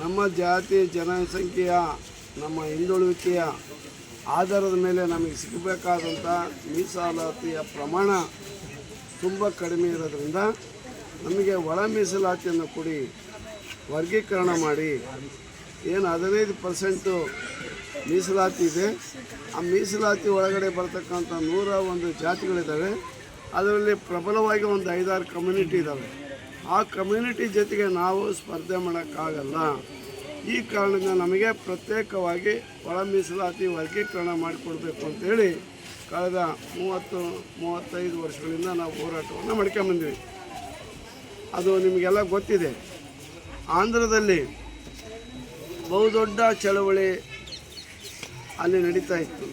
ನಮ್ಮ ಜಾತಿ ಜನಸಂಖ್ಯೆಯ, ನಮ್ಮ ಹಿಂದುಳುವಿಕೆಯ ಆಧಾರದ ಮೇಲೆ ನಮಗೆ ಸಿಗಬೇಕಾದಂಥ ಮೀಸಲಾತಿಯ ಪ್ರಮಾಣ ತುಂಬ ಕಡಿಮೆ ಇರೋದ್ರಿಂದ ನಮಗೆ ಒಳ ಮೀಸಲಾತಿಯನ್ನು ಕೊಡಿ, ವರ್ಗೀಕರಣ ಮಾಡಿ. ಏನು ಹದಿನೈದು ಪರ್ಸೆಂಟು ಮೀಸಲಾತಿ ಇದೆ. ಆ ಮೀಸಲಾತಿ ಒಳಗಡೆ ಬರ್ತಕ್ಕಂಥ ನೂರ ಒಂದು ಜಾತಿಗಳಿದ್ದಾವೆ. ಅದರಲ್ಲಿ ಪ್ರಬಲವಾಗಿ ಒಂದು ಐದಾರು ಕಮ್ಯುನಿಟಿ ಇದ್ದಾವೆ. ಆ ಕಮ್ಯುನಿಟಿ ಜೊತೆಗೆ ನಾವು ಸ್ಪರ್ಧೆ ಮಾಡೋಕ್ಕಾಗಲ್ಲ. ಈ ಕಾರಣದಿಂದ ನಮಗೆ ಪ್ರತ್ಯೇಕವಾಗಿ ಒಳ ಮೀಸಲಾತಿ ವರ್ಗೀಕರಣ ಮಾಡಿಕೊಡ್ಬೇಕು ಅಂತೇಳಿ ಕಳೆದ ಮೂವತ್ತು, ಮೂವತ್ತೈದು ವರ್ಷಗಳಿಂದ ನಾವು ಹೋರಾಟವನ್ನು ಮಾಡ್ಕೊಂಬಂದ್ವಿ ಅದು ನಿಮಗೆಲ್ಲ ಗೊತ್ತಿದೆ. ಆಂಧ್ರದಲ್ಲಿ ಬಹುದೊಡ್ಡ ಚಳವಳಿ ಅಲ್ಲಿ ನಡೀತಾ ಇತ್ತು.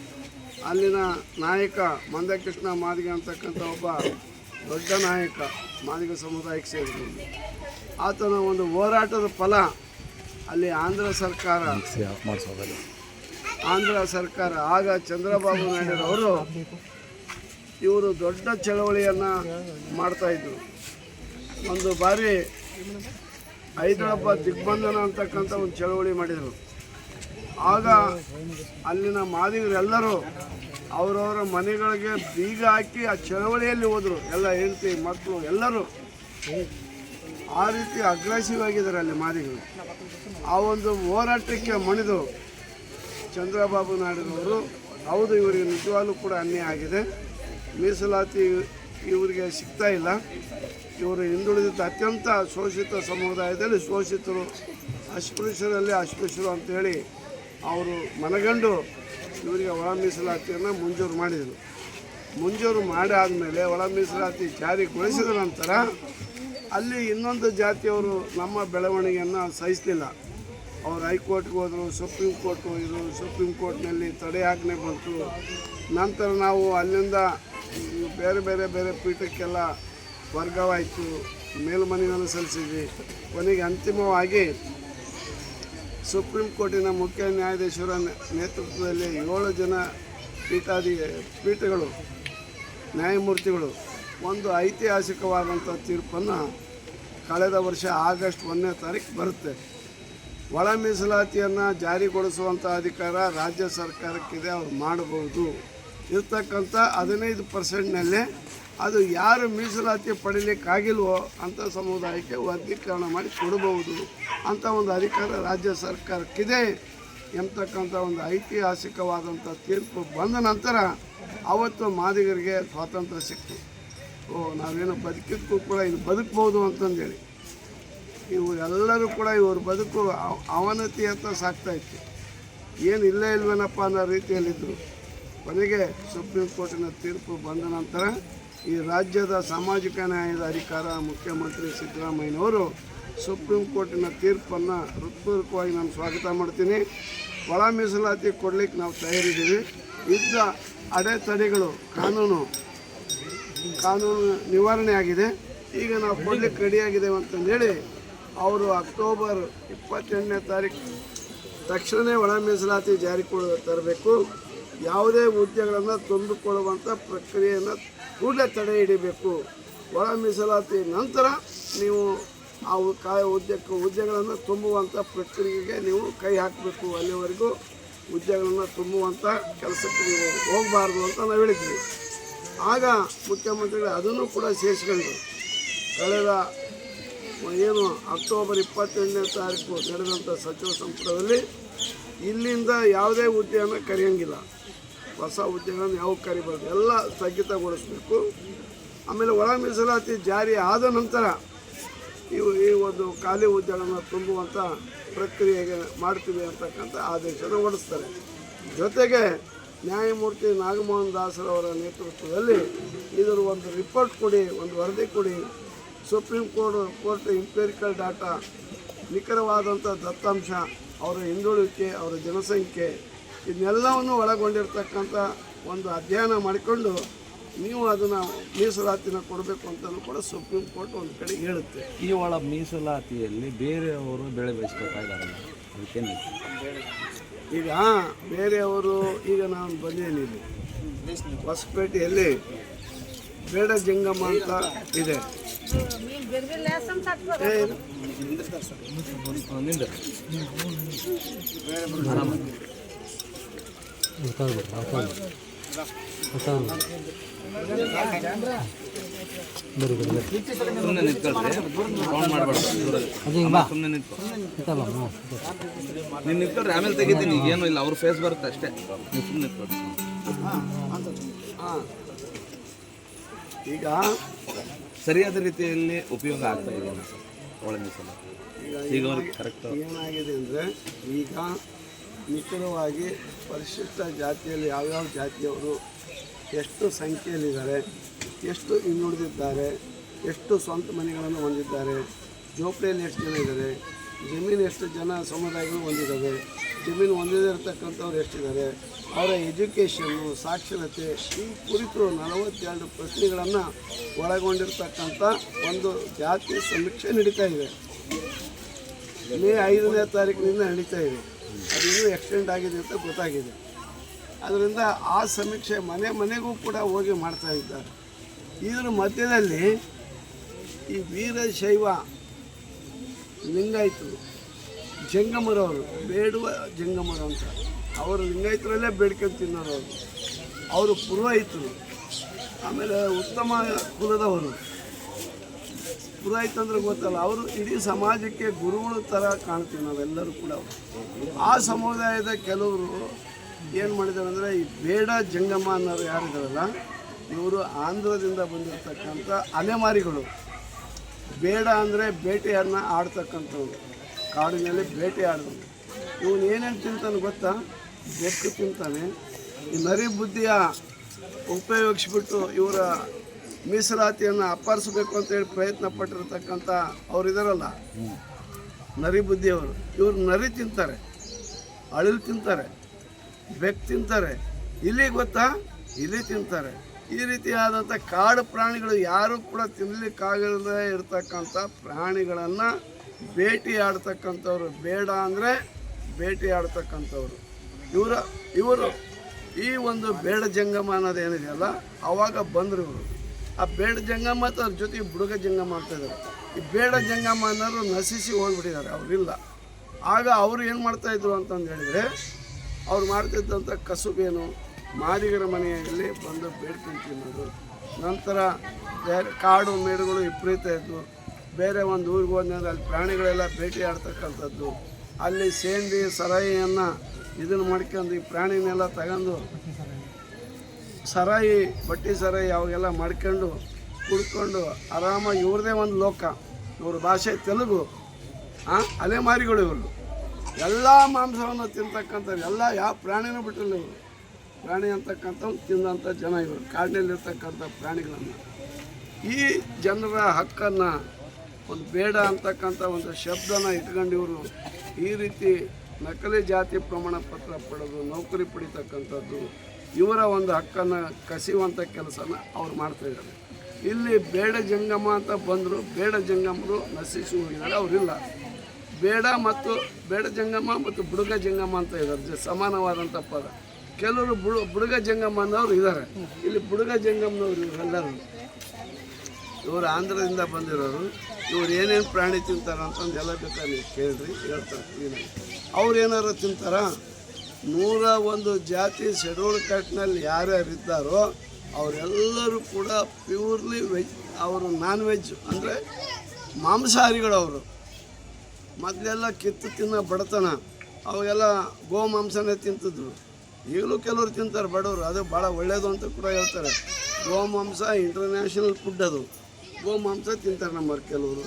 ಅಲ್ಲಿನ ನಾಯಕ ಮಂದಕೃಷ್ಣ ಮಾದಿಗೆ ಅಂತಕ್ಕಂಥ ಒಬ್ಬ ದೊಡ್ಡ ನಾಯಕ ಮಾದಿಗ ಸಮುದಾಯಕ್ಕೆ ಸೇರಿಕೊಂಡು ಆತನ ಒಂದು ಹೋರಾಟದ ಫಲ ಅಲ್ಲಿ ಆಂಧ್ರ ಸರ್ಕಾರ ಆಂಧ್ರ ಸರ್ಕಾರ, ಆಗ ಚಂದ್ರಬಾಬು ನಾಯ್ಡು ಅವರು ಇವರು ದೊಡ್ಡ ಚಳವಳಿಯನ್ನು ಮಾಡ್ತಾಯಿದ್ರು ಒಂದು ಬಾರಿ ಹೈದರಾಬಾದ್ ದಿಗ್ಬಂಧನ ಅಂತಕ್ಕಂಥ ಒಂದು ಚಳವಳಿ ಮಾಡಿದರು. ಆಗ ಅಲ್ಲಿನ ಮಾದಿಗರೆಲ್ಲರೂ ಅವರವರ ಮನೆಗಳಿಗೆ ಬೀಗ ಹಾಕಿ ಆ ಚಳವಳಿಯಲ್ಲಿ ಹೋದರು. ಎಲ್ಲ ಹೆಂಡತಿ ಮಕ್ಕಳು ಎಲ್ಲರೂ. ಆ ರೀತಿ ಅಗ್ರೆಸಿವ್ ಆಗಿದ್ದಾರೆ ಅಲ್ಲಿ ಮಾದಿಗಳು. ಆ ಒಂದು ಹೋರಾಟಕ್ಕೆ ಮಣಿದು ಚಂದ್ರಬಾಬು ನಾಯ್ಡುರವರು ಹೌದು, ಇವರಿಗೆ ನಿಜವಾಗ್ಲೂ ಕೂಡ ಅನ್ಯಾಯ ಆಗಿದೆ. ಮೀಸಲಾತಿ ಇವರಿಗೆ ಸಿಗ್ತಾ ಇಲ್ಲ. ಇವರು ಹಿಂದುಳಿದ ಅತ್ಯಂತ ಶೋಷಿತ ಸಮುದಾಯದಲ್ಲಿ ಶೋಷಿತರು, ಅಸ್ಪೃಶ್ಯರಲ್ಲಿ ಅಸ್ಪೃಶ್ಯರು ಅಂತೇಳಿ ಅವರು ಮನಗಂಡು ಇವರಿಗೆ ಒಳ ಮೀಸಲಾತಿಯನ್ನು ಮಂಜೂರು ಮಾಡಿದರು. ಮಂಜೂರು ಮಾಡಿ ಆದಮೇಲೆ ಒಳ ಮೀಸಲಾತಿ ಜಾರಿಗೊಳಿಸಿದ ನಂತರ ಅಲ್ಲಿ ಇನ್ನೊಂದು ಜಾತಿಯವರು ನಮ್ಮ ಬೆಳವಣಿಗೆಯನ್ನು ಸಹಿಸಲಿಲ್ಲ. ಅವರು ಹೈಕೋರ್ಟ್ಗೆ ಹೋದರು, ಸುಪ್ರೀಂ ಕೋರ್ಟ್ ಹೋಗಿದ್ರು ಸುಪ್ರೀಂ ಕೋರ್ಟ್ನಲ್ಲಿ ತಡೆ ತಡೆಯಾಜ್ಞೆ ಬಂತು. ನಂತರ ನಾವು ಅಲ್ಲಿಂದ ಬೇರೆ ಬೇರೆ ಬೇರೆ ಪೀಠಕ್ಕೆಲ್ಲ ವರ್ಗವಾಯಿತು. ಮೇಲ್ಮನವಿಯನ್ನು ಸಲ್ಲಿಸಿದ್ವಿ. ಕೊನೆಗೆ ಅಂತಿಮವಾಗಿ ಸುಪ್ರೀಂ ಕೋರ್ಟಿನ ಮುಖ್ಯ ನ್ಯಾಯಾಧೀಶರ ನೇತೃತ್ವದಲ್ಲಿ ಏಳು ಜನ ಪೀಠಾಧಿ ಪೀಠಗಳು, ನ್ಯಾಯಮೂರ್ತಿಗಳು, ಒಂದು ಐತಿಹಾಸಿಕವಾದಂಥ ತೀರ್ಪನ್ನು ಕಳೆದ ವರ್ಷ ಆಗಸ್ಟ್ ಒಂದನೇ ತಾರೀಕು ಬರುತ್ತೆ. ಒಳ ಮೀಸಲಾತಿಯನ್ನು ಜಾರಿಗೊಳಿಸುವಂಥ ಅಧಿಕಾರ ರಾಜ್ಯ ಸರ್ಕಾರಕ್ಕಿದೆ, ಅವ್ರು ಮಾಡಬಹುದು ಇರ್ತಕ್ಕಂಥ ಹದಿನೈದು ಪರ್ಸೆಂಟ್ನಲ್ಲೇ ಅದು ಯಾರು ಮೀಸಲಾತಿ ಪಡೀಲಿಕ್ಕಾಗಿಲ್ವೋ ಅಂಥ ಸಮುದಾಯಕ್ಕೆ ವರ್ಗೀಕರಣ ಮಾಡಿ ಕೊಡಬಹುದು ಅಂತ ಒಂದು ಅಧಿಕಾರ ರಾಜ್ಯ ಸರ್ಕಾರಕ್ಕಿದೆ ಎಂಬತಕ್ಕಂಥ ಒಂದು ಐತಿಹಾಸಿಕವಾದಂಥ ತೀರ್ಪು ಬಂದ ನಂತರ ಅವತ್ತು ಮಾದಿಗರಿಗೆ ಸ್ವಾತಂತ್ರ್ಯ ಸಿಕ್ತು. ಓ, ನಾವೇನು ಬದುಕಿದ್ದಕ್ಕೂ ಕೂಡ ಇದು ಬದುಕ್ಬೋದು ಅಂತಂದೇಳಿ. ಇವು ಎಲ್ಲರೂ ಕೂಡ ಇವ್ರ ಬದುಕು ಅವನತಿ ಅಂತ ಸಾಕ್ತಾ ಇತ್ತು. ಏನು ಇಲ್ಲೇ ಇಲ್ವೇನಪ್ಪ ಅನ್ನೋ ರೀತಿಯಲ್ಲಿದ್ದರು ಕೊನೆಗೆ ಸುಪ್ರೀಂ ಕೋರ್ಟಿನ ತೀರ್ಪು ಬಂದ ನಂತರ ಈ ರಾಜ್ಯದ ಸಾಮಾಜಿಕ ನ್ಯಾಯದ ಅಧಿಕಾರ ಮುಖ್ಯಮಂತ್ರಿ ಸಿದ್ದರಾಮಯ್ಯನವರು ಸುಪ್ರೀಂ ಕೋರ್ಟಿನ ತೀರ್ಪನ್ನು ಹೃತ್ಪೂರ್ವಕವಾಗಿ ನಾನು ಸ್ವಾಗತ ಮಾಡ್ತೀನಿ. ಒಳ ಮೀಸಲಾತಿ ಕೊಡಲಿಕ್ಕೆ ನಾವು ತಯಾರಿದ್ದೀವಿ. ಇದ್ದ ಅಡೆತಡೆಗಳು ಕಾನೂನು ಕಾನೂನು ನಿವಾರಣೆ ಆಗಿದೆ. ಈಗ ನಾವು ಕೊಡಲಿಕ್ಕೆ ರೆಡಿಯಾಗಿದ್ದೇವೆ ಅಂತಂದೇಳಿ ಅವರು ಅಕ್ಟೋಬರ್ ಇಪ್ಪತ್ತೆಂಟನೇ ತಾರೀಕು ತಕ್ಷಣವೇ ಒಳ ಮೀಸಲಾತಿ ಜಾರಿ ತರಬೇಕು. ಯಾವುದೇ ಹುದ್ದೆಗಳನ್ನು ತುಂಬಿಕೊಳ್ಳುವಂಥ ಪ್ರಕ್ರಿಯೆಯನ್ನು ಕೂಡಲೇ ತಡೆ ಹಿಡಿಬೇಕು. ಒಳ ಮೀಸಲಾತಿ ನಂತರ ನೀವು ಆ ಕಾಯ ಹುದ್ದೆಕ್ಕೆ ಹುದ್ದೆಗಳನ್ನು ತುಂಬುವಂಥ ಪ್ರಕ್ರಿಯೆಗೆ ನೀವು ಕೈ ಹಾಕಬೇಕು. ಅಲ್ಲಿವರೆಗೂ ಹುದ್ದೆಗಳನ್ನು ತುಂಬುವಂಥ ಕೆಲಸಕ್ಕೆ ನೀವು ಹೋಗಬಾರ್ದು ಅಂತ ನಾವು ಹೇಳಿದ್ವಿ. ಆಗ ಮುಖ್ಯಮಂತ್ರಿಗಳು ಅದನ್ನು ಕೂಡ ಸೇರಿಸ್ಕೊಂಡು ಕಳೆದ ಏನು ಅಕ್ಟೋಬರ್ ಇಪ್ಪತ್ತೆಂಟನೇ ತಾರೀಕು ನಡೆದಂಥ ಸಚಿವ ಸಂಪುಟದಲ್ಲಿ ಇಲ್ಲಿಂದ ಯಾವುದೇ ಹುದ್ದೆಯನ್ನು ಕರೆಯೋಂಗಿಲ್ಲ. ಹೊಸ ಹುದ್ದೆಗಳನ್ನು ಯಾವ ಕರಿಬಾರ್ದು ಎಲ್ಲ ಸ್ಥಗಿತಗೊಳಿಸಬೇಕು. ಆಮೇಲೆ ಒಳ ಮೀಸಲಾತಿ ಜಾರಿ ಆದ ನಂತರ ಇವು ಈ ಒಂದು ಖಾಲಿ ಹುದ್ದೆಗಳನ್ನು ತುಂಬುವಂಥ ಪ್ರಕ್ರಿಯೆಗೆ ಮಾಡ್ತೀವಿ ಅಂತಕ್ಕಂಥ ಆದೇಶನ ಹೊರಡಿಸ್ತಾರೆ. ಜೊತೆಗೆ ನ್ಯಾಯಮೂರ್ತಿ ನಾಗಮೋಹನ್ ದಾಸರವರ ನೇತೃತ್ವದಲ್ಲಿ ಇದರ ಒಂದು ರಿಪೋರ್ಟ್ ಕೊಡಿ, ಒಂದು ವರದಿ ಕೊಡಿ. Supreme court court empirical data, ನಿಖರವಾದಂಥ ದತ್ತಾಂಶ, ಅವರ ಹಿಂದುಳಿಕೆ, ಅವರ ಜನಸಂಖ್ಯೆ ಇದನ್ನೆಲ್ಲವನ್ನು ಒಳಗೊಂಡಿರ್ತಕ್ಕಂಥ ಒಂದು ಅಧ್ಯಯನ ಮಾಡಿಕೊಂಡು ನೀವು ಅದನ್ನು ಮೀಸಲಾತಿನ ಕೊಡಬೇಕು ಅಂತಲೂ ಕೂಡ ಸುಪ್ರೀಂ ಕೋರ್ಟ್ ಒಂದು ಕಡೆ ಹೇಳುತ್ತೆ. ಈ ಒಳ ಮೀಸಲಾತಿಯಲ್ಲಿ ಬೇರೆಯವರು ಬೆಳೆ ಇದ್ದಾರಲ್ಲ ಅದಕ್ಕೇನು ಈಗ ಬೇರೆಯವರು ಈಗ ನಾನು ಬಂದೇನಿ ಹೊಸಪೇಟೆಯಲ್ಲಿ ಬೇಡ ಜಂಗಮ ಅಂತ ಇದೆ. ಸುಮ್ಮನೆ ನಿಂತ್ಕೊಳ್ರಿ. ಫೋನ್ ಸುಮ್ಮನೆ ನಿಂತ್ಕೊ. ನೀನು ನಿಂತ್ಕೊಳ್ರಿ ಆಮೇಲೆ ತೆಗಿತೀನಿ. ಈಗ ಏನೂ ಇಲ್ಲ ಅವ್ರ ಫೇಸ್ ಬರುತ್ತೆ ಅಷ್ಟೇ. ನೀವು ಸುಮ್ಮನೆ ನಿಂತ್ಕೊಳ್ರಿ. ಹಾ. ಈಗ ಸರಿಯಾದ ರೀತಿಯಲ್ಲಿ ಉಪಯೋಗ ಆಗ್ತಾ ಇದೆ. ಒಳ ಮೀಸಲು ಈಗ ಅವ್ರಿಗೆ ಕರೆಕ್ಟ್ ಏನಾಗಿದೆ ಅಂದರೆ ಈಗ ನಿಖರವಾಗಿ ಪರಿಶಿಷ್ಟ ಜಾತಿಯಲ್ಲಿ ಯಾವ್ಯಾವ ಜಾತಿಯವರು ಎಷ್ಟು ಸಂಖ್ಯೆಯಲ್ಲಿದ್ದಾರೆ, ಎಷ್ಟು ಇನ್ನುಳಿದಿದ್ದಾರೆ, ಎಷ್ಟು ಸ್ವಂತ ಮನೆಗಳನ್ನು ಹೊಂದಿದ್ದಾರೆ ಜೋಪಡಿಯಲ್ಲಿ ಎಷ್ಟು ಜನ ಇದ್ದಾರೆ, ಜಮೀನು ಎಷ್ಟು ಜನ ಸಮುದಾಯಗಳು ಹೊಂದಿದ್ದಾವೆ, ಜಮೀನು ಹೊಂದಿದೇ ಇರತಕ್ಕಂಥವ್ರು ಎಷ್ಟಿದ್ದಾರೆ, ಅವರ ಎಜುಕೇಷನ್ನು ಸಾಕ್ಷರತೆ ಈ ಕುರಿತು ನಲವತ್ತೆರಡು ಪ್ರಶ್ನೆಗಳನ್ನು ಒಳಗೊಂಡಿರ್ತಕ್ಕಂಥ ಒಂದು ಜಾತಿ ಸಮೀಕ್ಷೆ ನಡೀತಾ ಇದೆ. ಮೇ ಐದನೇ ತಾರೀಕಿನಿಂದ ನಡೀತಾ ಇದೆ. ಅದು ಇನ್ನೂ ಎಕ್ಸ್ಟೆಂಡ್ ಆಗಿದೆ ಅಂತ ಗೊತ್ತಾಗಿದೆ. ಅದರಿಂದ ಆ ಸಮೀಕ್ಷೆ ಮನೆ ಮನೆಗೂ ಕೂಡ ಹೋಗಿ ಮಾಡ್ತಾ ಇದ್ದಾರೆ. ಇದರ ಮಧ್ಯದಲ್ಲಿ ಈ ವೀರಶೈವ ಲಿಂಗಾಯತರು, ಜಂಗಮರವರು, ಬೇಡುವ ಜಂಗಮರ ಅಂತ. ಅವರು ಲಿಂಗಾಯಿತರಲ್ಲೇ ಬೇಡ್ಕೊಂಡು ತಿನ್ನೋರು ಅವರು. ಅವರು ಪುರೋಹಿತರು, ಆಮೇಲೆ ಉತ್ತಮ ಕುಲದವರು. ಪುರೋಹಿತ ಅಂದ್ರೆ ಗೊತ್ತಲ್ಲ. ಅವರು ಇಡೀ ಸಮಾಜಕ್ಕೆ ಗುರುಗಳ ಥರ ಕಾಣ್ತೀವಿ ನಾವೆಲ್ಲರೂ ಕೂಡ. ಆ ಸಮುದಾಯದ ಕೆಲವರು ಏನು ಮಾಡಿದ್ದಾರೆ ಅಂದರೆ, ಈ ಬೇಡ ಜಂಗಮ ಅನ್ನೋರು ಯಾರಿದಾರಲ್ಲ, ಇವರು ಆಂಧ್ರದಿಂದ ಬಂದಿರತಕ್ಕಂಥ ಅಲೆಮಾರಿಗಳು. ಬೇಡ ಅಂದರೆ ಬೇಟೆಯನ್ನು ಆಡ್ತಕ್ಕಂಥವ್ರು. ಕಾಡಿನಲ್ಲಿ ಬೇಟೆ ಆಡೋದು ಇವನು ಏನೇನು ತಿಂತಾನೆ ಗೊತ್ತಾ? ಬೆಕ್ಕು ತಿಂತಾನೆ. ಈ ನರಿ ಬುದ್ಧಿಯ ಉಪಯೋಗಿಸ್ಬಿಟ್ಟು ಇವರ ಮೀಸಲಾತಿಯನ್ನು ಅಪ್ಪರಿಸಬೇಕು ಅಂತೇಳಿ ಪ್ರಯತ್ನ ಪಟ್ಟಿರ್ತಕ್ಕಂಥ ಅವ್ರು ಇದಾರಲ್ಲ, ನರಿ ಬುದ್ಧಿಯವರು. ಇವರು ನರಿ ತಿಂತಾರೆ, ಅಳಿಲು ತಿಂತಾರೆ, ಬೆಕ್ಕು ತಿಂತಾರೆ. ಇಲ್ಲಿ ಗೊತ್ತಾ? ಇಲ್ಲಿ ತಿಂತಾರೆ. ಈ ರೀತಿಯಾದಂಥ ಕಾಡು ಪ್ರಾಣಿಗಳು ಯಾರು ಕೂಡ ತಿನ್ನಲಿಕ್ಕಾಗದೇ ಇರತಕ್ಕಂಥ ಪ್ರಾಣಿಗಳನ್ನು ಭೇಟಿ ಆಡ್ತಕ್ಕಂಥವ್ರು. ಬೇಡ ಅಂದರೆ ಭೇಟಿ ಆಡ್ತಕ್ಕಂಥವ್ರು. ಇವರ ಇವರು ಈ ಒಂದು ಬೇಡ ಜಂಗಮ ಅನ್ನೋದೇನಿದೆಯಲ್ಲ ಅವಾಗ ಬಂದರು ಇವರು. ಆ ಬೇಡ ಜಂಗಮ್ಮ ಮತ್ತು ಅವ್ರ ಜೊತೆಗೆ ಬುಡುಗ ಜಂಗಮ ಅಂತ ಇದ್ದಾರೆ ಈ ಬೇಡ ಜಂಗಮ್ಮ ಅನ್ನೋರು ನಶಿಸಿ ಹೋಗ್ಬಿಟ್ಟಿದ್ದಾರೆ, ಅವರಿಲ್ಲ. ಆಗ ಅವರು ಏನು ಮಾಡ್ತಾಯಿದ್ರು ಅಂತಂದು ಹೇಳಿದರೆ, ಅವ್ರು ಮಾಡ್ತಿದ್ದಂಥ ಕಸುಬೇನು ಮಾದಿಗರ ಮನೆಯಲ್ಲಿ ಬಂದು ಬೇಡ್ಕೊಂಡು ತಿನ್ನೋದು. ನಂತರ ಬೇರೆ ಕಾಡು ಮೇಡುಗಳು ವಿಪರೀತ ಇದ್ದವು ಬೇರೆ ಒಂದು ಊರಿಗೆ ಹೋದ್ಮೇಲೆ ಅಲ್ಲಿ ಪ್ರಾಣಿಗಳೆಲ್ಲ ಭೇಟಿ ಆಡ್ತಕ್ಕಂಥದ್ದು. ಅಲ್ಲಿ ಸೇಂದಿ ಸರಾಯಿಯನ್ನು ಇದನ್ನು ಮಾಡ್ಕೊಂಡು ಈ ಪ್ರಾಣಿನೆಲ್ಲ ತಗೊಂಡು ಸರಾಯಿ, ಬಟ್ಟೆ ಸರಾಯಿ ಅವಾಗೆಲ್ಲ ಮಾಡ್ಕೊಂಡು, ಕುಡ್ಕೊಂಡು, ಆರಾಮಾಗಿ ಇವ್ರದೇ ಒಂದು ಲೋಕ. ಇವ್ರ ಭಾಷೆ ತೆಲುಗು. ಹಾಂ ಅಲೆಮಾರಿಗಳು ಇವರು. ಎಲ್ಲ ಮಾಂಸವನ್ನು ತಿಂತಕ್ಕಂಥವ್ರು, ಎಲ್ಲ ಯಾವ ಪ್ರಾಣಿನೂ ಬಿಟ್ಟಿಲ್ಲ ಇವರು. ಪ್ರಾಣಿ ಅಂತಕ್ಕಂಥವ್ರು ತಿಂದಂಥ ಜನ ಇವರು. ಕಾಡಿನಲ್ಲಿರ್ತಕ್ಕಂಥ ಪ್ರಾಣಿಗಳನ್ನು. ಈ ಜನರ ಹಕ್ಕನ್ನು ಒಂದು ಬೇಡ ಅಂತಕ್ಕಂಥ ಒಂದು ಶಬ್ದನ ಇಟ್ಕೊಂಡು ಇವರು ಈ ರೀತಿ ನಕಲಿ ಜಾತಿ ಪ್ರಮಾಣ ಪತ್ರ ಪಡೆದು ನೌಕರಿ ಪಡಿತಕ್ಕಂಥದ್ದು ಇವರ ಒಂದು ಹಕ್ಕನ್ನು ಕಸಿಯುವಂಥ ಕೆಲಸನ ಅವ್ರು ಮಾಡ್ತಾಯಿದ್ದಾರೆ ಇಲ್ಲಿ ಬೇಡ ಜಂಗಮ ಅಂತ ಬಂದರು ಬೇಡ ಜಂಗಮರು ನಶಿಸಿ ಹೋಗಿದ್ದಾರೆ, ಅವರಿಲ್ಲ. ಬೇಡ ಮತ್ತು ಬೇಡ ಜಂಗಮ ಮತ್ತು ಬುಡುಗ ಜಂಗಮ ಅಂತ ಇದ್ದಾರೆ ಸಮಾನವಾದಂಥ ಪದ. ಕೆಲವರು ಬುಡು, ಬುಡುಗ ಜಂಗಮ ಅನ್ನೋರು ಇದ್ದಾರೆ. ಇಲ್ಲಿ ಬುಡುಗ ಜಂಗಮ್ನವರು ಇವರೆಲ್ಲರೂ ಇವರು ಆಂಧ್ರದಿಂದ ಬಂದಿರೋರು. ಇವ್ರು ಏನೇನು ಪ್ರಾಣಿ ತಿಂತಾರ ಅಂತಂದು ಎಲ್ಲ ಬೇಕಾದ್ರೆ ಕೇಳಿರಿ, ಹೇಳ್ತಾರೆ. ಅವ್ರು ಏನಾರು ತಿಂತಾರ? ನೂರ ಒಂದು ಜಾತಿ ಶೆಡ್ಯೂಲ್ ಕಟ್ನಲ್ಲಿ ಯಾರ್ಯಾರು ಇದ್ದಾರೋ ಅವರೆಲ್ಲರೂ ಕೂಡ ಪ್ಯೂರ್ಲಿ ವೆಜ್, ಅವರು ನಾನ್ ವೆಜ್ ಅಂದರೆ ಮಾಂಸಾಹಾರಿಗಳು ಅವರು ಮೊದಲೆಲ್ಲ ಕಿತ್ತು ತಿನ್ನೋ ಬಡತನ. ಅವಾಗೆಲ್ಲ ಗೋ ಮಾಂಸನೇ ತಿಂತಿದ್ರು. ಈಗಲೂ ಕೆಲವರು ತಿಂತಾರೆ ಬಡವರು, ಅದು ಭಾಳ ಒಳ್ಳೆಯದು ಅಂತ ಕೂಡ ಹೇಳ್ತಾರೆ. ಗೋ ಮಾಂಸ ಇಂಟರ್ನ್ಯಾಷನಲ್ ಫುಡ್ ಅದು. ಗೋ ಮಾಂಸ ತಿಂತಾರೆ ನಮ್ಮವ್ರು ಕೆಲವರು.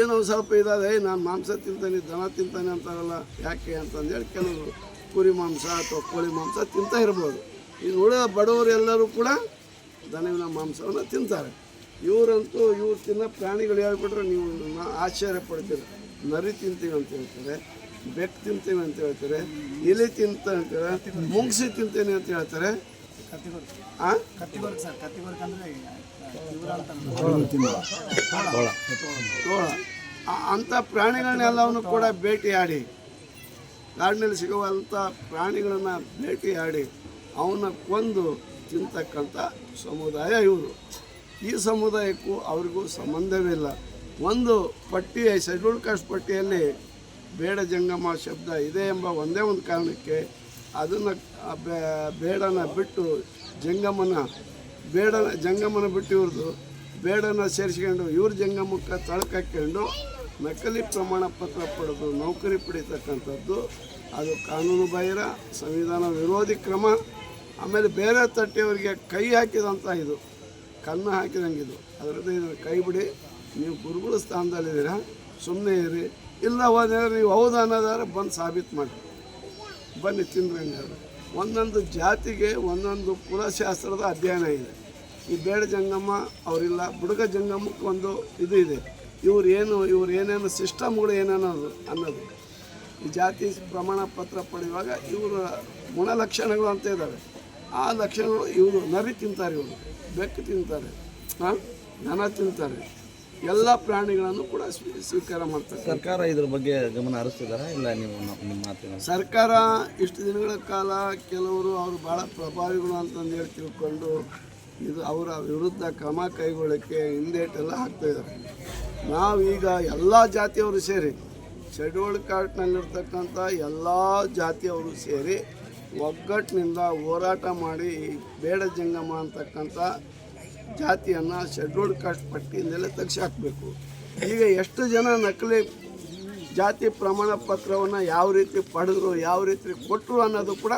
ಏನೋ ಸ್ವಲ್ಪ ಇದಾದ ಏಯ್ ನಾನು ಮಾಂಸ ತಿಂತಾನೆ, ದನ ತಿಂತಾನೆ ಅಂತಾರಲ್ಲ, ಯಾಕೆ ಅಂತಂದೇಳಿ ಕೆಲವರು. ಕುರಿ ಮಾಂಸ ಅಥವಾ ಕೋಳಿ ಮಾಂಸ ತಿಂತಾ ಇರ್ಬೋದು. ಇನ್ನು ಉಳಿದ ಬಡವರು ಎಲ್ಲರೂ ಕೂಡ ದನವಿನ ಮಾಂಸವನ್ನು ತಿಂತಾರೆ. ಇವರಂತೂ ಇವ್ರು ತಿನ್ನೋ ಪ್ರಾಣಿಗಳು ಹೇಳ್ಬಿಟ್ರೆ ನೀವು ಆಶ್ಚರ್ಯ ಪಡ್ತೀರಿ. ನರಿ ತಿಂತೀವಿ ಅಂತ ಹೇಳ್ತಾರೆ, ಬೆಕ್ಕು ತಿಂತೀವಿ ಅಂತ ಹೇಳ್ತಾರೆ ಇಲಿ ತಿಂತ ಅಂತಾರೆ ಮುಂಗ್ಸಿ ತಿಂತೇನೆ ಅಂತ ಹೇಳ್ತಾರೆ. ಆ- ಅಂಥ ಪ್ರಾಣಿಗಳನ್ನೆಲ್ಲವನ್ನು ಕೂಡ ಭೇಟಿಯಾಡಿ ಕಾಡಿನಲ್ಲಿ ಸಿಗುವಂಥ ಪ್ರಾಣಿಗಳನ್ನು ಭೇಟಿಯಾಡಿ ಅವನ್ನ ಕೊಂದು ತಿಂತಕ್ಕಂಥ ಸಮುದಾಯ ಇವರು. ಈ ಸಮುದಾಯಕ್ಕೂ ಅವ್ರಿಗೂ ಸಂಬಂಧವಿಲ್ಲ. ಒಂದು ಪಟ್ಟಿಯ ಶೆಡ್ಯೂಲ್ ಕಾಸ್ಟ್ ಪಟ್ಟಿಯಲ್ಲಿ ಬೇಡ ಜಂಗಮ ಶಬ್ದ ಇದೆ ಎಂಬ ಒಂದೇ ಒಂದು ಕಾರಣಕ್ಕೆ ಅದನ್ನು ಬೇಡನ ಬಿಟ್ಟು ಜಂಗಮನ, ಬೇಡನ, ಜಂಗಮನ ಬಿಟ್ಟು ಇವ್ರದ್ದು ಬೇಡನ ಸೇರಿಸ್ಕೊಂಡು ಇವ್ರ ಜಂಗಮಕ್ಕೆ ತಳಕಾಕೊಂಡು ನಕಲಿ ಪ್ರಮಾಣ ಪತ್ರ ಪಡೆದು ನೌಕರಿ ಪಡಿತಕ್ಕಂಥದ್ದು, ಅದು ಕಾನೂನು ಬಾಹಿರ, ಸಂವಿಧಾನ ವಿರೋಧಿ ಕ್ರಮ, ಆಮೇಲೆ ಬೇರೆ ತಟ್ಟೆಯವರಿಗೆ ಕೈ ಹಾಕಿದಂಥ ಇದು, ಕಣ್ಣು ಹಾಕಿದಂಗೆ ಇದು. ಅದರಿಂದ ಇದನ್ನು ಕೈ ಬಿಡಿ, ನೀವು ಗುರುಗಳ ಸ್ಥಾನದಲ್ಲಿದ್ದೀರಾ ಸುಮ್ಮನೆ ಇರಿ. ಇಲ್ಲ ಹೋದ್ರೆ ನೀವು ಹೌದು ಅನ್ನೋದಾದ್ರೆ ಬಂದು ಸಾಬೀತು ಮಾಡಿ. ಬನ್ನಿ ತಿಂದ್ರಿ ಒಂದೊಂದು ಜಾತಿಗೆ ಒಂದೊಂದು ಕುಲಶಾಸ್ತ್ರದ ಅಧ್ಯಯನ ಇದೆ. ಈ ಬೇಡ ಜಂಗಮ್ಮ ಅವರಿಲ್ಲ, ಬುಡಗ ಜಂಗಮಕ್ಕೆ ಒಂದು ಇದು ಇದೆ. ಇವ್ರು ಏನು ಇವ್ರು ಏನೇನು ಸಿಸ್ಟಮ್ಗಳು ಏನೇನೋದು ಅನ್ನೋದು ಈ ಜಾತಿ ಪ್ರಮಾಣ ಪತ್ರ ಪಡೆಯುವಾಗ ಇವರ ಗುಣಲಕ್ಷಣಗಳು ಅಂತ ಇದ್ದಾವೆ ಆ ಲಕ್ಷಣಗಳು ಇವರು ನರಿ ತಿಂತಾರೆ ಇವರು. ಬೆಕ್ಕು ತಿಂತಾರೆ. ಹಾಂ ದನ ತಿಂತಾರೆ. ಎಲ್ಲ ಪ್ರಾಣಿಗಳನ್ನು ಕೂಡ ಸ್ವೀ- ಸ್ವೀಕಾರ ಮಾಡ್ತಾರೆ. ಸರ್ಕಾರ ಇದ್ರ ಬಗ್ಗೆ ಗಮನ ಹರಿಸ್ತಿದಾರಾ ಇಲ್ಲ ನೀವು ನಿಮ್ಮ ಮಾತಿನ? ಸರ್ಕಾರ ಇಷ್ಟು ದಿನಗಳ ಕಾಲ ಕೆಲವರು ಅವರು ಭಾಳ ಪ್ರಭಾವಿಗಳು ಅಂತಂದು ಹೇಳಿ ತಿಳ್ಕೊಂಡು ಇದು ಅವರ ವಿರುದ್ಧ ಕ್ರಮ ಕೈಗೊಳ್ಳೋಕ್ಕೆ ಹಿಂದೇಟೆಲ್ಲ ಹಾಕ್ತಾ ಇದ್ದಾರೆ ನಾವೀಗ ಎಲ್ಲ ಜಾತಿಯವರು ಸೇರಿ ಶೆಡ್ಯೂಲ್ಡ್ ಕಾರ್ಟ್ನಲ್ಲಿರ್ತಕ್ಕಂಥ ಎಲ್ಲ ಜಾತಿಯವರು ಸೇರಿ ಒಗ್ಗಟ್ಟಿನಿಂದ ಹೋರಾಟ ಮಾಡಿ ಬೇಡ ಜಂಗಮ ಅಂತಕ್ಕಂಥ ಜಾತಿಯನ್ನು ಶೆಡ್ಯೂಲ್ಡ್ ಕಾಸ್ಟ್ ಪಟ್ಟಿಯಿಂದಲೇ ತೆಗೆಸಿ ಹಾಕಬೇಕು. ಈಗ ಎಷ್ಟು ಜನ ನಕಲಿ ಜಾತಿ ಪ್ರಮಾಣ ಪತ್ರವನ್ನು ಯಾವ ರೀತಿ ಪಡೆದ್ರು, ಯಾವ ರೀತಿ ಕೊಟ್ಟರು ಅನ್ನೋದು ಕೂಡ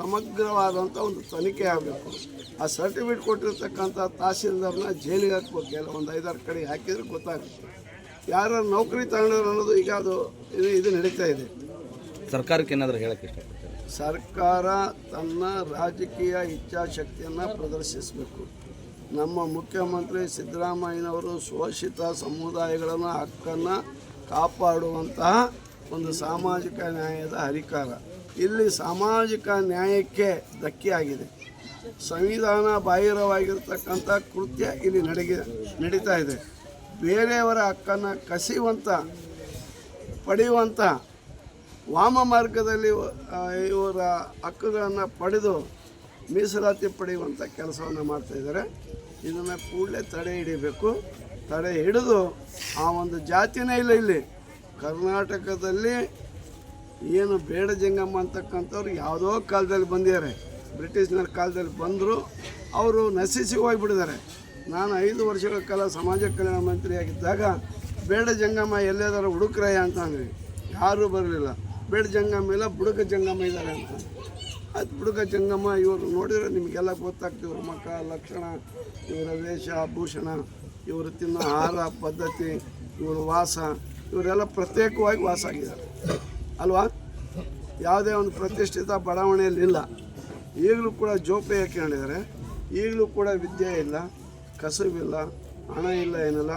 ಸಮಗ್ರವಾದಂಥ ಒಂದು ತನಿಖೆ ಆಗಬೇಕು. ಆ ಸರ್ಟಿಫಿಕೇಟ್ ಕೊಟ್ಟಿರ್ತಕ್ಕಂಥ ತಹಸೀಲ್ದಾರ್ನ ಜೈಲಿಗೆ ಹಾಕ್ಬೇಕು. ಎಲ್ಲ ಒಂದು ಐದಾರು ಕಡೆ ಹಾಕಿದ್ರೆ ಗೊತ್ತಾಗುತ್ತೆ. ಯಾರು ನೌಕರಿ ತಗೊಂಡ್ರು ಅನ್ನೋದು ಈಗ ಅದು ಇದು ಇದು ನಡೀತಾ ಇದೆ. ಸರ್ಕಾರಕ್ಕೆ ಏನಾದರೂ ಹೇಳಕ್ಕೆ ಇಷ್ಟಪಡ್ತಾರೆ? ಸರ್ಕಾರ ತನ್ನ ರಾಜಕೀಯ ಇಚ್ಛಾಶಕ್ತಿಯನ್ನು ಪ್ರದರ್ಶಿಸಬೇಕು. ನಮ್ಮ ಮುಖ್ಯಮಂತ್ರಿ ಸಿದ್ದರಾಮಯ್ಯನವರು ಶೋಷಿತ ಸಮುದಾಯಗಳನ್ನು ಹಕ್ಕನ್ನು ಕಾಪಾಡುವಂತಹ ಒಂದು ಸಾಮಾಜಿಕ ನ್ಯಾಯದ ಹರಿಕಾರ. ಇಲ್ಲಿ ಸಾಮಾಜಿಕ ನ್ಯಾಯಕ್ಕೆ ಧಕ್ಕೆಯಾಗಿದೆ. ಸಂವಿಧಾನ ಬಾಹಿರವಾಗಿರ್ತಕ್ಕಂಥ ಕೃತ್ಯ ಇಲ್ಲಿ ನಡೆಗೆ, ನಡೀತಾ ಇದೆ. ಬೇರೆಯವರ ಹಕ್ಕನ್ನು ಕಸಿಯುವಂಥ ಪಡೆಯುವಂಥ ವಾಮ ಮಾರ್ಗದಲ್ಲಿ ಇವರ ಹಕ್ಕುಗಳನ್ನು ಪಡೆದು ಮೀಸಲಾತಿ ಪಡೆಯುವಂಥ ಕೆಲಸವನ್ನು ಮಾಡ್ತಾಯಿದ್ದಾರೆ ಇದನ್ನು ಕೂಡಲೇ ತಡೆ ಹಿಡಿಬೇಕು. ತಡೆ ಹಿಡಿದು ಆ ಒಂದು ಜಾತಿನೇ ಇಲ್ಲ ಇಲ್ಲಿ. ಕರ್ನಾಟಕದಲ್ಲಿ ಏನು ಬೇಡ ಜಂಗಮ್ಮ ಅಂತಕ್ಕಂಥವ್ರು ಯಾವುದೋ ಕಾಲದಲ್ಲಿ ಬಂದಿದ್ದಾರೆ. ಬ್ರಿಟಿಷ್ನರ ಕಾಲದಲ್ಲಿ ಬಂದರು, ಅವರು ನಶಿಸಿ ಹೋಗಿಬಿಟ್ಟಿದ್ದಾರೆ. ನಾನು ಐದು ವರ್ಷಗಳ ಕಾಲ ಸಮಾಜ ಕಲ್ಯಾಣ ಮಂತ್ರಿಯಾಗಿದ್ದಾಗ ಬೇಡ ಜಂಗಮ್ಮ ಎಲ್ಲೇದಾರ ಹುಡುಕ್ರಯ ಅಂತ ಅಂದ್ರಿ ಯಾರೂ ಬರಲಿಲ್ಲ. ಬೇಡ ಜಂಗಮ್ಮ ಇಲ್ಲ ಬುಡಕ ಜಂಗಮ್ಮ ಇದ್ದಾರೆ ಅಂತ. ಅದು ಬುಡಕ ಜಂಗಮ್ಮ ಇವರು ನೋಡಿದ್ರೆ ನಿಮಗೆಲ್ಲ ಗೊತ್ತಾಗ್ತದೆ. ಇವ್ರ ಲಕ್ಷಣ, ಇವರ ವೇಷ, ಭೂಷಣ, ಇವರು ತಿನ್ನೋ ಆಹಾರ, ಪದ್ಧತಿ, ಇವರ ವಾಸ, ಇವರೆಲ್ಲ ಪ್ರತ್ಯೇಕವಾಗಿ ವಾಸ ಆಗಿದ್ದಾರೆ. ಅಲ್ವಾ? ಯಾವುದೇ ಒಂದು ಪ್ರತಿಷ್ಠಿತ ಬಡಾವಣೆಯಲ್ಲಿ ಇಲ್ಲ. ಈಗಲೂ ಕೂಡ ಜೋಪೆ ಹಾಕೊಂಡಿದ್ದಾರೆ ಈಗಲೂ ಕೂಡ ವಿದ್ಯೆ ಇಲ್ಲ ಕಸುಬಿಲ್ಲ ಹಣ ಇಲ್ಲ ಏನಿಲ್ಲ.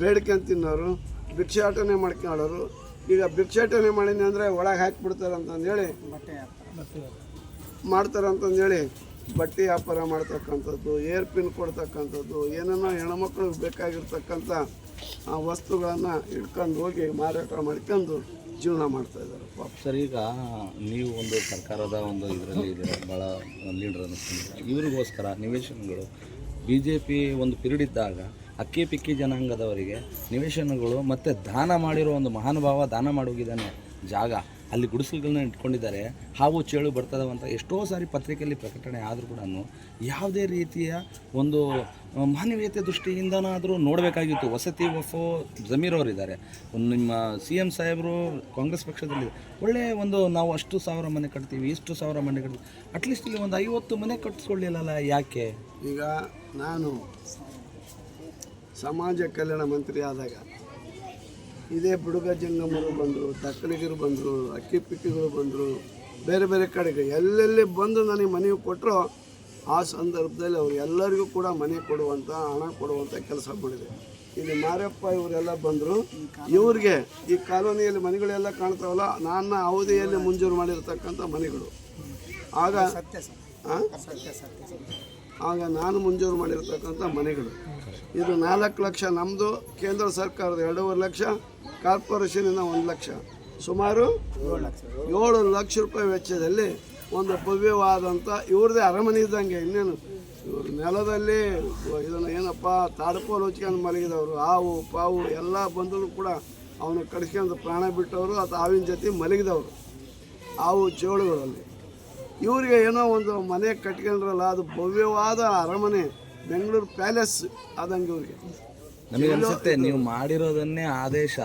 ಬೇಡಿಕೆ ತಿನ್ನೋರು, ಭಿಕ್ಷಾಟನೆ ಮಾಡ್ಕೊಳ್ಳೋರು. ಈಗ ಭಿಕ್ಷಾಟನೆ ಮಾಡೀನಿ ಅಂದರೆ ಒಳಗೆ ಹಾಕಿಬಿಡ್ತಾರೆ ಅಂತಂದೇಳಿ ಮಾಡ್ತಾರೆ ಅಂತಂದೇಳಿ ಬಟ್ಟೆ ವ್ಯಾಪಾರ ಮಾಡ್ತಕ್ಕಂಥದ್ದು ಏರ್ ಪಿನ್ ಕೊಡ್ತಕ್ಕಂಥದ್ದು ಏನೇನೋ ಹೆಣ್ಮಕ್ಳಿಗೆ ಬೇಕಾಗಿರ್ತಕ್ಕಂಥ ಆ ವಸ್ತುಗಳನ್ನು ಇಟ್ಕೊಂಡು ಹೋಗಿ ಮಾರಾಟ ಮಾಡ್ಕೊಂಡು ಜೀವನ ಮಾಡ್ತಾ ಇದ್ದಾರೆ. ಪಾಪ. ಸರ್, ಈಗ ನೀವು ಒಂದು ಸರ್ಕಾರದ ಒಂದು ಇದರಲ್ಲಿ ಇದ್ದೀರ ಭಾಳ ಲೀಡರ್ ಅನ್ನಿಸ್ತೀನಿ ಇವರಿಗೋಸ್ಕರ ನಿವೇಶನಗಳು ಬಿ ಜೆ ಪಿ ಒಂದು ಪಿರಿಯಡ್ ಇದ್ದಾಗ ಅಕ್ಕಿ ಪಿಕ್ಕಿ ಜನಾಂಗದವರಿಗೆ ನಿವೇಶನಗಳು ಮತ್ತು ದಾನ ಮಾಡಿರೋ ಒಂದು ಮಹಾನುಭಾವ ದಾನ ಮಾಡೋಗಿದ್ದಾನೆ ಜಾಗ. ಅಲ್ಲಿ ಗುಡಿಸಲುಗಳನ್ನ ಇಟ್ಕೊಂಡಿದ್ದಾರೆ. ಹಾವು ಚೇಳು ಬರ್ತದವಂತ ಎಷ್ಟೋ ಸಾರಿ ಪತ್ರಿಕೆಯಲ್ಲಿ ಪ್ರಕಟಣೆ ಆದರೂ ಕೂಡ ಯಾವುದೇ ರೀತಿಯ ಒಂದು ಮಾನವೀಯತೆ ದೃಷ್ಟಿಯಿಂದನಾದರೂ ನೋಡಬೇಕಾಗಿತ್ತು. ವಸತಿ ವಫೋ ಜಮೀರ್ ಅವರು ಒಂದು ನಿಮ್ಮ ಸಿ ಎಂ ಸಾಹೇಬರು ಕಾಂಗ್ರೆಸ್ ಪಕ್ಷದಲ್ಲಿ ಒಳ್ಳೆಯ ಒಂದು ನಾವು ಅಷ್ಟು ಸಾವಿರ ಮನೆ ಕಟ್ತೀವಿ, ಇಷ್ಟು ಸಾವಿರ ಮನೆ ಕಟ್ತೀವಿ. ಅಟ್ಲೀಸ್ಟ್ ಇಲ್ಲಿ ಒಂದು ಐವತ್ತು ಮನೆ ಕಟ್ಟಿಸ್ಕೊಳ್ಳಿಲ್ಲಲ್ಲ ಯಾಕೆ? ಈಗ ನಾನು ಸಮಾಜ ಕಲ್ಯಾಣ ಮಂತ್ರಿ ಆದಾಗ ಇದೇ ಬುಡುಗ ಜಂಗಮರು ಬಂದರು ದಕ್ಕಲಿಗರು ಬಂದರು ಅಕ್ಕಿ ಪಿಕ್ಕಿಗಳು ಬಂದರು ಬೇರೆ ಬೇರೆ ಕಡೆಗೆ ಎಲ್ಲೆಲ್ಲಿ ಬಂದು ನನಗೆ ಮನೆ ಕೊಟ್ಟರು ಆ ಸಂದರ್ಭದಲ್ಲಿ ಅವ್ರು ಎಲ್ಲರಿಗೂ ಕೂಡ ಮನೆ ಕೊಡುವಂಥ ಹಣ ಕೊಡುವಂಥ ಕೆಲಸ ಮಾಡಿದೆ. ಇಲ್ಲಿ ಮಾರಪ್ಪ ಇವರೆಲ್ಲ ಬಂದರು. ಇವ್ರಿಗೆ ಈ ಕಾಲೋನಿಯಲ್ಲಿ ಮನೆಗಳೆಲ್ಲ ಕಾಣ್ತಾವಲ್ಲ ನನ್ನ ಅವಧಿಯಲ್ಲಿ ಮುಂಜೂರು ಮಾಡಿರ್ತಕ್ಕಂಥ ಮನೆಗಳು. ಆಗ? ಆಗ ನಾನು ಮುಂಜೂರು ಮಾಡಿರ್ತಕ್ಕಂಥ ಮನೆಗಳು. ಇದು ನಾಲ್ಕು ಲಕ್ಷ ನಮ್ಮದು ಕೇಂದ್ರ ಸರ್ಕಾರದ ಎರಡೂವರೆ ಲಕ್ಷ ಕಾರ್ಪೊರೇಷನಿಂದ ಒಂದು ಲಕ್ಷ. ಸುಮಾರು ಏಳು ಲಕ್ಷ ರೂಪಾಯಿ ವೆಚ್ಚದಲ್ಲಿ ಒಂದು ಭವ್ಯವಾದಂಥ ಇವ್ರದ್ದೇ ಅರಮನೆ ಇದ್ದಂಗೆ ಇನ್ನೇನು. ಇವರು ನೆಲದಲ್ಲಿ ಇದನ್ನು ಏನಪ್ಪ ತಾಡ್ಕೋಲು ಹೊಚ್ಕೊಂಡು ಮಲಗಿದವರು. ಹಾವು, ಪಾವು ಎಲ್ಲ ಬಂದರೂ ಕೂಡ ಅವನು ಕಡಿಸ್ಕೊಂಡು ಪ್ರಾಣ ಬಿಟ್ಟವರು ಅಥವಾ ಹಾವಿನ ಜೊತೆ ಮಲಗಿದವರು. ಹಾವು ಚೇಳುಗಳಲ್ಲಿ ಇವರಿಗೆ ಏನೋ ಒಂದು ಮನೆ ಕಟ್ಕೊಂಡ್ರಲ್ಲ, ಅದು ಭವ್ಯವಾದ ಅರಮನೆ. ಬೆಂಗಳೂರು ಪ್ಯಾಲೇಸ್ ಆದಂಗೆ ಇವ್ರಿಗೆ. ನಮಗೆ ಅನ್ಸುತ್ತೆ ನೀವು ಮಾಡಿರೋದನ್ನೇ ಆದೇಶ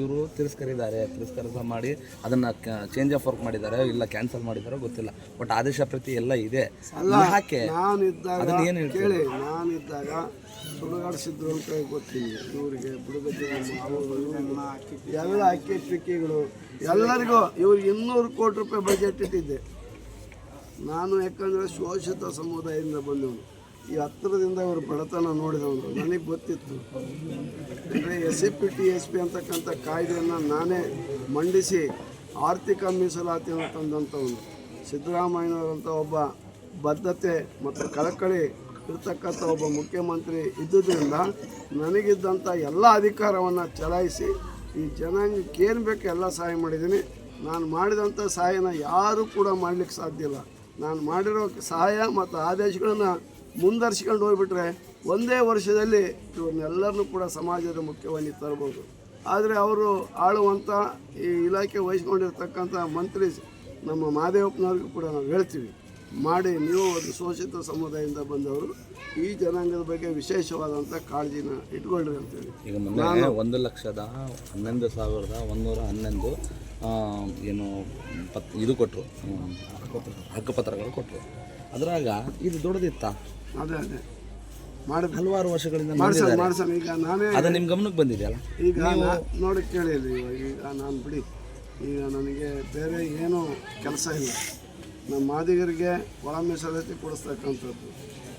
ಇವರು ತಿರಸ್ಕರಿದ್ದಾರೆ ತಿರಸ್ಕಾರ ಮಾಡಿ ಅದನ್ನ ಚೇಂಜ್ ಆಫ್ ವರ್ಕ್ ಮಾಡಿದ್ದಾರೆ ಇಲ್ಲ ಕ್ಯಾನ್ಸಲ್ ಮಾಡಿದಾರೋ ಗೊತ್ತಿಲ್ಲ. ಬಟ್ ಆದೇಶ ಪ್ರತಿ ಎಲ್ಲ ಇದೆ. ಯಾಕೆ ಅದನ್ನ ಏನು ಹೇಳಿ ಕೇಳಿ ನಾನಿದ್ದಾಗ ಸುಡುಗಾಡಿಸಿದ್ರು ಅಂತ ಗೊತ್ತಿಲ್ಲ. ಇವರಿಗೆ ಬುಡಗಜ್ಜೆ ಎಲ್ಲ ಅಕ್ಕಿ ಪಿಕ್ಕಿಗಳು ಎಲ್ಲರಿಗೂ ಇವ್ರಿಗೆ ಇನ್ನೂರು ಕೋಟಿ ರೂಪಾಯಿ ಬಜೆಟ್ ಇಟ್ಟಿದ್ದೆ. ನಾನು ಯಾಕಂದರೆ ಶೋಷಿತ ಸಮುದಾಯದಿಂದ ಬಂದವನು. ಈ ಹತ್ತಿರದಿಂದ ಇವರು ಬಡತನ ನೋಡಿದವನು, ನನಗೆ ಗೊತ್ತಿತ್ತು. ಅಂದರೆ S C P T, S P ಅಂತಕ್ಕಂಥ ಕಾಯ್ದೆಯನ್ನು ನಾನೇ ಮಂಡಿಸಿ ಆರ್ಥಿಕ ಮೀಸಲಾತಿಯನ್ನು ತಂದಂಥವನು. ಸಿದ್ದರಾಮಯ್ಯನವರಂಥ ಒಬ್ಬ ಬದ್ಧತೆ ಮತ್ತು ಕಳಕಳಿ ಇರ್ತಕ್ಕಂಥ ಒಬ್ಬ ಮುಖ್ಯಮಂತ್ರಿ ಇದ್ದುದರಿಂದ ನನಗಿದ್ದಂಥ ಎಲ್ಲ ಅಧಿಕಾರವನ್ನು ಚಲಾಯಿಸಿ ಈ ಜನಾಂಗಕ್ಕೆ ಏನು ಬೇಕು ಎಲ್ಲ ಸಹಾಯ ಮಾಡಿದ್ದೀನಿ. ನಾನು ಮಾಡಿದಂಥ ಸಹಾಯನ ಯಾರೂ ಕೂಡ ಮಾಡಲಿಕ್ಕೆ ಸಾಧ್ಯ ಇಲ್ಲ. ನಾನು ಮಾಡಿರೋ ಸಹಾಯ ಮತ್ತು ಆದೇಶಗಳನ್ನು ಮುಂದರ್ಸ್ಕೊಂಡು ಹೋಗ್ಬಿಟ್ರೆ ಒಂದೇ ವರ್ಷದಲ್ಲಿ ಇವ್ರನ್ನೆಲ್ಲರನ್ನೂ ಕೂಡ ಸಮಾಜದ ಮುಖ್ಯವಾಗಿ ತರ್ಬೋದು. ಆದರೆ ಅವರು ಆಳುವಂಥ ಈ ಇಲಾಖೆ ವಹಿಸ್ಕೊಂಡಿರ್ತಕ್ಕಂಥ ಮಂತ್ರಿ ನಮ್ಮ ಮಹಾದೇವಪ್ಪನವ್ರಿಗೂ ಕೂಡ ನಾವು ಹೇಳ್ತೀವಿ ಮಾಡಿ ನೀವು ಒಂದು ಶೋಷಿತ ಸಮುದಾಯದಿಂದ ಬಂದವರು ಈ ಜನಾಂಗದ ಬಗ್ಗೆ ವಿಶೇಷವಾದಂಥ ಕಾಳಜಿನ ಇಟ್ಕೊಳ್ರಿ ಅಂತೇಳಿ. ಈಗ ಮೊನ್ನೆ ಒಂದು ಲಕ್ಷದ ಹನ್ನೊಂದು ಸಾವಿರದ ಒಂದೂರ ಹನ್ನೊಂದು ಏನು ಪತ್ ಇದು ಕೊಟ್ಟರು ಹಕ್ಕುಪತ್ರಗಳು ಕೊಟ್ಟರು ಅದ್ರಾಗ ಇದು ದೊಡ್ಡದಿತ್ತ? ಅದೇ ಅದೇ. ಮಾಡಿದ ಹಲವಾರು ವರ್ಷಗಳಿಂದ ಮಾಡ್ಸೋಣ ಮಾಡಿದ್ದಾರೆ. ಮಾಡ್ಸೋಣ. ಈಗ ನಾನೇ ಅದು ನಿಮ್ಮ ಗಮನಕ್ಕೆ ಬಂದಿದೆಯಲ್ಲ ಈಗ ನಾ- ನೋಡಿ ಕೇಳಿ ಇಲ್ಲಿ ಇವಾಗ. ಈಗ ನಾನು ಬಿಡಿ. ಈಗ ನನಗೆ ಬೇರೆ ಏನೂ ಕೆಲಸ ಇಲ್ಲ. ನಮ್ಮ ಮಾದಿಗರಿಗೆ ಒಳ ಮೀಸಲಾತಿ ಕೊಡಿಸ್ತಕ್ಕಂಥದ್ದು.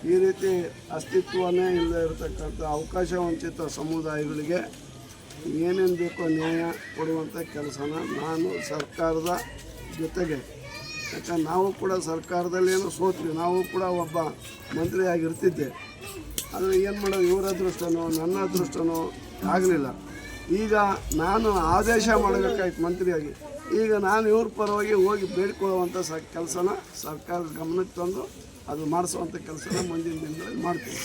ಈ ರೀತಿ ಅಸ್ತಿತ್ವನೇ ಇಲ್ಲದೆ ಇರತಕ್ಕಂಥ ಅವಕಾಶ ವಂಚಿತ ಸಮುದಾಯಗಳಿಗೆ ಏನೇನು ಬೇಕೋ ನ್ಯಾಯ ಕೊಡುವಂಥ ಕೆಲಸನ ನಾನು ಸರ್ಕಾರದ ಜೊತೆಗೆ ಯಾಕಂದ್ರೆ ನಾವು ಕೂಡ ಸರ್ಕಾರದಲ್ಲಿ ಏನೋ ಸೋತ್ವಿ. ನಾವು ಕೂಡ ಒಬ್ಬ ಮಂತ್ರಿಯಾಗಿರ್ತಿದ್ದೆ ಆದರೆ ಏನು ಮಾಡೋದು, ಇವರ ಅದೃಷ್ಟನೋ, ನನ್ನ ಅದೃಷ್ಟನೋ ಆಗಲಿಲ್ಲ. ಈಗ ನಾನು ಆದೇಶ ಮಾಡಬೇಕಾಯ್ತು ಮಂತ್ರಿಯಾಗಿ. ಈಗ ನಾನು ಇವ್ರ ಪರವಾಗಿ ಹೋಗಿ ಬೇಡ್ಕೊಳ್ಳುವಂಥ ಸ ಕೆಲಸನ ಸರ್ಕಾರದ ಗಮನಕ್ಕೆ ತಂದು ಅದು ಮಾಡಿಸುವಂಥ ಕೆಲಸನ ಮುಂದಿನ ದಿನಗಳಲ್ಲಿ ಮಾಡ್ತೀವಿ